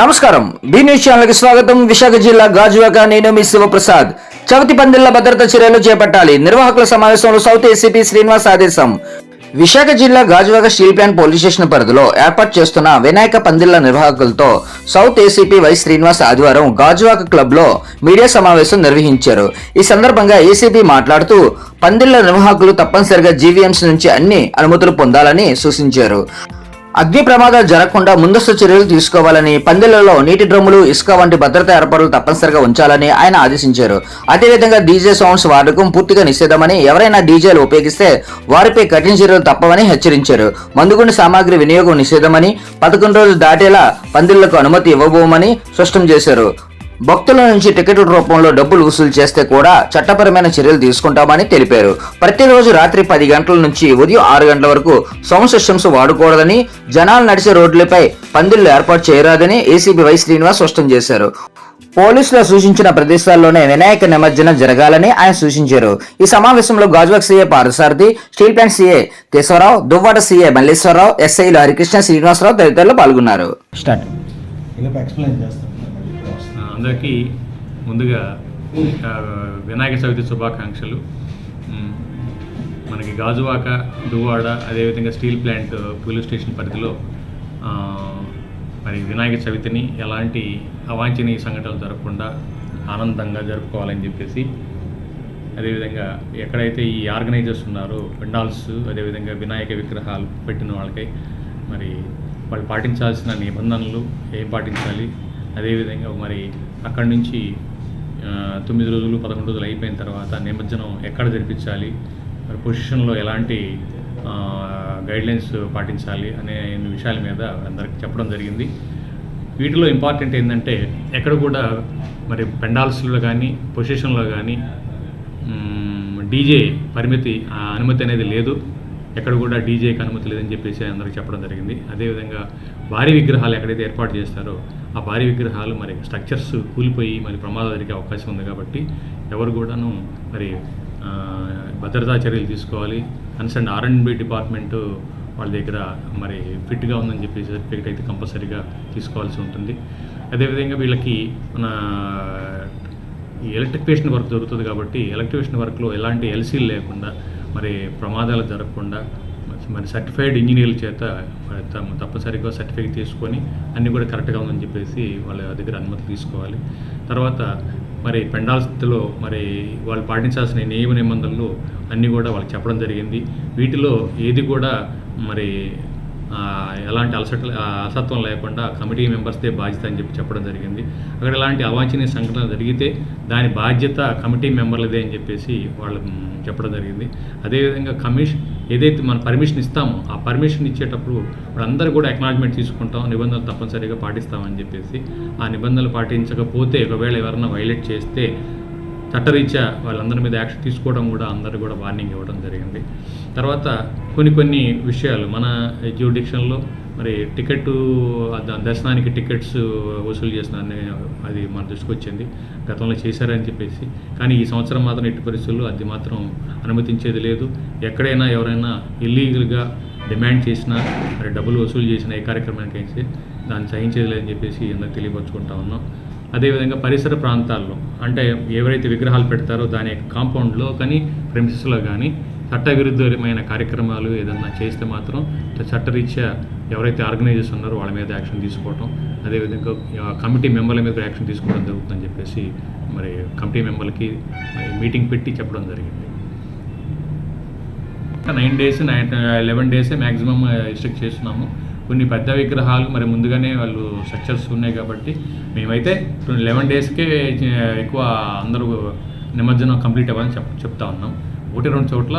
నమస్కారం. Be news ఛానల్కి స్వాగతం. విశాఖ జిల్లా గాజువాక నేను మీ శివప్రసాద్. చవితి పందిళ్ళ భద్రత చర్యలు చేపట్టాలి. నిర్వాహకుల సమావేశంలో సౌత్ ఏసీపీ శ్రీనివాస్ ఆదేశం. విశాఖ జిల్లా Gajuwaka steel plant police station పరిధిలో ఏర్పాటు చేస్తున్న వినాయక పందిళ్ళ నిర్వాహకులతో సౌత్ ఏసీపీ వై శ్రీనివాస్ ఆదివారం గాజువాక క్లబ్లో మీడియా సమావేశం నిర్వహించారు. ఈ సందర్భంగా ఏసీపీ మాట్లాడుతూ పందిళ్ళ నిర్వాహకులు తప్పనిసరిగా జీవీఎంసీ నుంచి అన్ని అనుమతులు పొందాలని సూచించారు. అగ్ని ప్రమాదాలు జరగకుండా ముందస్తు చర్యలు తీసుకోవాలని పందిళ్ళలో నీటి డ్రమ్ములు ఇసుక వంటి భద్రతా ఏర్పాట్లు తప్పనిసరిగా ఉంచాలని ఆయన ఆదేశించారు. అదేవిధంగా డీజే సౌండ్స్ వాడకం పూర్తిగా నిషేధమని ఎవరైనా డీజేలు ఉపయోగిస్తే వారిపై కఠిన చర్యలు తప్పవని హెచ్చరించారు. మందుగుండు సామాగ్రి వినియోగం నిషేధమని పదకొండు రోజులు దాటేలా పందిళ్ళకు అనుమతి ఇవ్వబోమని స్పష్టం చేశారు. భక్తుల నుంచి టికెట్ రూపంలో డబ్బులు వసూలు చేస్తే కూడా చట్టపరమైన చర్యలు తీసుకుంటామని తెలిపారు. ప్రతిరోజు రాత్రి పది గంటల నుంచి ఉదయం ఆరు గంటల వరకు సౌండ్ సిస్టమ్స్ వాడకూడదని జనాలు నడిచే రోడ్లపై పందిళ్ళు ఏర్పాటు చేయరాదని ఏసీబీ వై శ్రీనివాస్ స్పష్టం చేశారు. పోలీసులు సూచించిన ప్రదేశాల్లోనే వినాయక నిమజ్జనం జరగాలని ఆయన సూచించారు. ఈ సమావేశంలో Gajuwaka CA Parasarathi steel plant CA Kesavarao Duvvada CA Malleswararao ఎస్ఐలు హరికృష్ణ శ్రీనివాసరావు తదితరులు పాల్గొన్నారు. స్టార్ట్. అందరికీ ముందుగా వినాయక చవితి శుభాకాంక్షలు. మనకి గాజువాక దువ్వాడ అదేవిధంగా స్టీల్ ప్లాంట్ పోలీస్ స్టేషన్ పరిధిలో మరి వినాయక చవితిని ఎలాంటి అవాంఛనీయ సంఘటనలు జరగకుండా ఆనందంగా జరుపుకోవాలని చెప్పేసి అదేవిధంగా ఎక్కడైతే ఈ ఆర్గనైజర్స్ ఉన్నారో పెండాల్స్ అదేవిధంగా వినాయక విగ్రహాలు పెట్టిన వాళ్ళకై మరి వాళ్ళు పాటించాల్సిన నిబంధనలు ఏం పాటించాలి? అదేవిధంగా మరి అక్కడి నుంచి తొమ్మిది రోజులు పదకొండు రోజులు అయిపోయిన తర్వాత నిమజ్జనం ఎక్కడ జరిపించాలి? మరి పొజిషన్లో ఎలాంటి గైడ్లైన్స్ పాటించాలి అనే విషయాల మీద అందరికి చెప్పడం జరిగింది. వీటిలో ఇంపార్టెంట్ ఏంటంటే ఎక్కడ కూడా మరి పెండాల్స్లో కానీ పొజిషన్లో కానీ డీజే పరిమితి ఆ అనుమతి అనేది లేదు. ఎక్కడ కూడా డీజేకి అనుమతి లేదని చెప్పేసి అందరికి చెప్పడం జరిగింది. అదేవిధంగా భారీ విగ్రహాలు ఎక్కడైతే ఏర్పాటు చేస్తారో ఆ భారీ విగ్రహాలు మరి స్ట్రక్చర్స్ కూలిపోయి మరి ప్రమాదం జరిగే అవకాశం ఉంది కాబట్టి ఎవరు కూడాను మరి భద్రతా చర్యలు తీసుకోవాలి. Concern R and B department వాళ్ళ దగ్గర మరి ఫిట్గా ఉందని చెప్పి సర్టిఫికేట్ అయితే కంపల్సరీగా తీసుకోవాల్సి ఉంటుంది. అదేవిధంగా వీళ్ళకి మన ఈ ఎలక్ట్రిఫికేషన్ వర్క్ జరుగుతుంది కాబట్టి ఎలక్ట్రిఫికేషన్ వర్క్లో ఎలాంటి ఎల్సీలు లేకుండా మరి ప్రమాదాలు జరగకుండా మరి- సర్టిఫైడ్ ఇంజనీర్ల చేత మరి తప్పనిసరిగా సర్టిఫికేట్ తీసుకొని అన్నీ కూడా కరెక్ట్గా ఉందని చెప్పేసి వాళ్ళ దగ్గర అనుమతి తీసుకోవాలి. తర్వాత మరి పెండాల్స్లో మరి వాళ్ళు పాటించాల్సిన నియమ నిబంధనలు అన్నీ కూడా వాళ్ళకి చెప్పడం జరిగింది. వీటిలో ఏది కూడా మరి ఎలాంటి అలసట అసత్వం అలసత్వం లేకుండా కమిటీ మెంబర్స్దే బాధ్యత అని చెప్పి చెప్పడం జరిగింది. అక్కడ ఎలాంటి అవాంఛనీయ సంఘటన జరిగితే దాని బాధ్యత కమిటీ మెంబర్లదే అని చెప్పేసి వాళ్ళు చెప్పడం జరిగింది. అదేవిధంగా కమిషన్ ఏదైతే మనం పర్మిషన్ ఇస్తామో ఆ పర్మిషన్ ఇచ్చేటప్పుడు వాళ్ళందరూ కూడా అక్నాలజ్మెంట్ తీసుకుంటాం నిబంధనలు తప్పనిసరిగా పాటిస్తామని చెప్పేసి. ఆ నిబంధనలు పాటించకపోతే ఒకవేళ ఎవరైనా వైలేట్ చేస్తే చట్టరీత్యా వాళ్ళందరి మీద యాక్షన్ తీసుకోవడం కూడా అందరు కూడా వార్నింగ్ ఇవ్వడం జరిగింది. తర్వాత కొన్ని కొన్ని విషయాలు మన జ్యూడిక్షన్లో మరి టికెట్ దర్శనానికి టికెట్స్ వసూలు చేసిన అది మన దృష్టికి వచ్చింది. గతంలో చేశారని చెప్పేసి. కానీ ఈ సంవత్సరం మాత్రం ఎట్టి పరిస్థితుల్లో అది మాత్రం అనుమతించేది లేదు. ఎక్కడైనా ఎవరైనా ఇల్లీగల్గా డిమాండ్ చేసినా మరి డబ్బులు వసూలు చేసిన ఏ కార్యక్రమానికి అయితే దాన్ని సహించేది లేదని చెప్పేసి అందరికి తెలియపరచుకుంటా ఉన్నాం. అదేవిధంగా పరిసర ప్రాంతాల్లో అంటే ఎవరైతే విగ్రహాలు పెడతారో దాని యొక్క కాంపౌండ్లో కానీ ప్రెమిసెస్లో కానీ చట్టవిరుద్ధమైన కార్యక్రమాలు ఏదన్నా చేస్తే మాత్రం చట్టరీత్యా ఎవరైతే ఆర్గనైజర్స్ ఉన్నారో వాళ్ళ మీద యాక్షన్ తీసుకోవటం అదేవిధంగా కమిటీ మెంబర్ల మీద యాక్షన్ తీసుకోవడం జరుగుతుందని చెప్పేసి మరి కమిటీ మెంబర్లకి మరి మీటింగ్ పెట్టి చెప్పడం జరిగింది. నైన్ డేస్ నైన్ లెవెన్ డేసే మ్యాక్సిమం రిస్ట్రిక్ట్ చేస్తున్నాము. కొన్ని పెద్ద విగ్రహాలు మరి ముందుగానే వాళ్ళు స్ట్రక్చర్స్ ఉన్నాయి కాబట్టి మేమైతే లెవెన్ డేస్కే ఎక్కువ అందరూ నిమజ్జనం కంప్లీట్ అవ్వాలని చెప్ చెప్తా ఉన్నాం. ఒకటి రెండు చోట్ల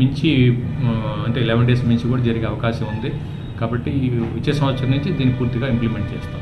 మించి అంటే లెవెన్ డేస్ మించి కూడా జరిగే అవకాశం ఉంది. కాబట్టి వచ్చే సంవత్సరం నుంచి దీన్ని పూర్తిగా ఇంప్లిమెంట్ చేస్తాం.